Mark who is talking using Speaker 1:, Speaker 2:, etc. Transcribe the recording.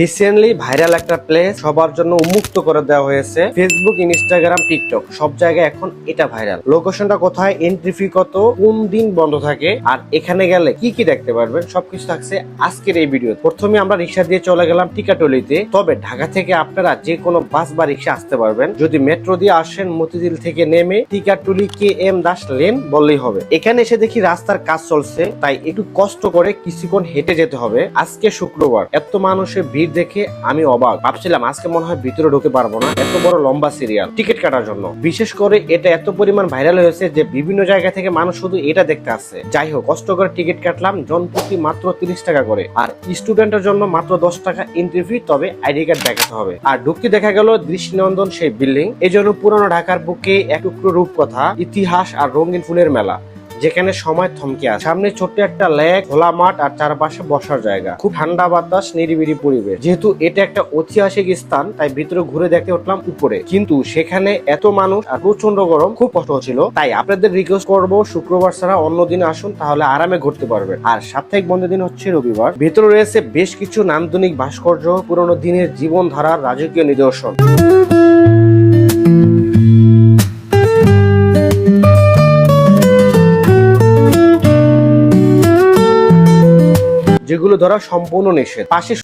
Speaker 1: Recently viral একটা place সবার জন্য উন্মুক্ত করে দেওয়া হয়েছে ফেসবুক ইনস্টাগ্রাম টিকটক সব জায়গায় এখন এটা ভাইরাল লোকেশনটা কোথায়? এন্ট্রি ফি কত? কোন দিন বন্ধ থাকে? আর এখানে গেলে কি কি দেখতে পারবেন? সবকিছু থাকছে আজকের এই ভিডিও প্রথমে আমরা রিক্সা দিয়ে চলে গেলাম টিকাটলিতে। তবে ঢাকা থেকে আপনারা যে কোনো বাস বা রিক্সা আসতে পারবেন। যদি মেট্রো দিয়ে আসেন মতিঝিল থেকে নেমে Tikatuli K M Das lane বললেই হবে। এখানে এসে দেখি রাস্তার কাজ চলছে, তাই একটু কষ্ট করে কিছুক্ষণ হেঁটে যেতে হবে। আজকে শুক্রবার। এত মানুষের ভিড় দেখে আমি অবাক। ভাবছিলাম, আজকে মনে হয় ভিতরে ঢুকে পারব না। এত বড় লম্বা সিরিয়াল টিকিট কাটার জন্য। বিশেষ করে এটা এত পরিমাণ ভাইরাল হয়েছে যে বিভিন্ন জায়গা থেকে মানুষ শুধু এটা দেখতে আসছে। যাই হোক, কষ্ট করে টিকিট কাটলাম, জন প্রতি মাত্র তিরিশ টাকা করে। আর স্টুডেন্টের জন্য মাত্র দশ টাকা এন্ট্রি ফি তবে আইডি কার্ড দেখাতে হবে। আর ঢুকতে দেখা গেল দৃষ্টিনন্দন সেই বিল্ডিং এই জন্য পুরানো ঢাকার বুকে এক টুকরো রূপকথা, ইতিহাস আর রঙিন ফুলের মেলা। যেখানে সময় থমকে আছে। সামনে ছোট্ট একটা লেক খোলা মাঠ আর চারপাশে বসার জায়গা। খুব ঠান্ডা বাতাস, নিরিবিলি পরিবেশ। যেহেতু এটা একটা ঐতিহাসিক স্থান, তাই ভিতরে ঘুরে দেখতে উঠলাম উপরে। কিন্তু সেখানে এত মানুষ আর প্রচণ্ড গরম, খুব কষ্ট হচ্ছিল। তাই আপনাদের রিকোয়েস্ট করব, শুক্রবার ছাড়া অন্য দিন আসুন, তাহলে আরামে ঘুরতে পারবেন। আর সাপ্তাহিক বন্ধের দিন হচ্ছে রবিবার। ভিতরে রয়েছে বেশ কিছু নান্দনিক ভাস্কর্য, পুরনো দিনের জীবনধারার রাজকীয় নিদর্শন। যেগুলো ধরা সম্পূর্ণ নিষেধ। পাশে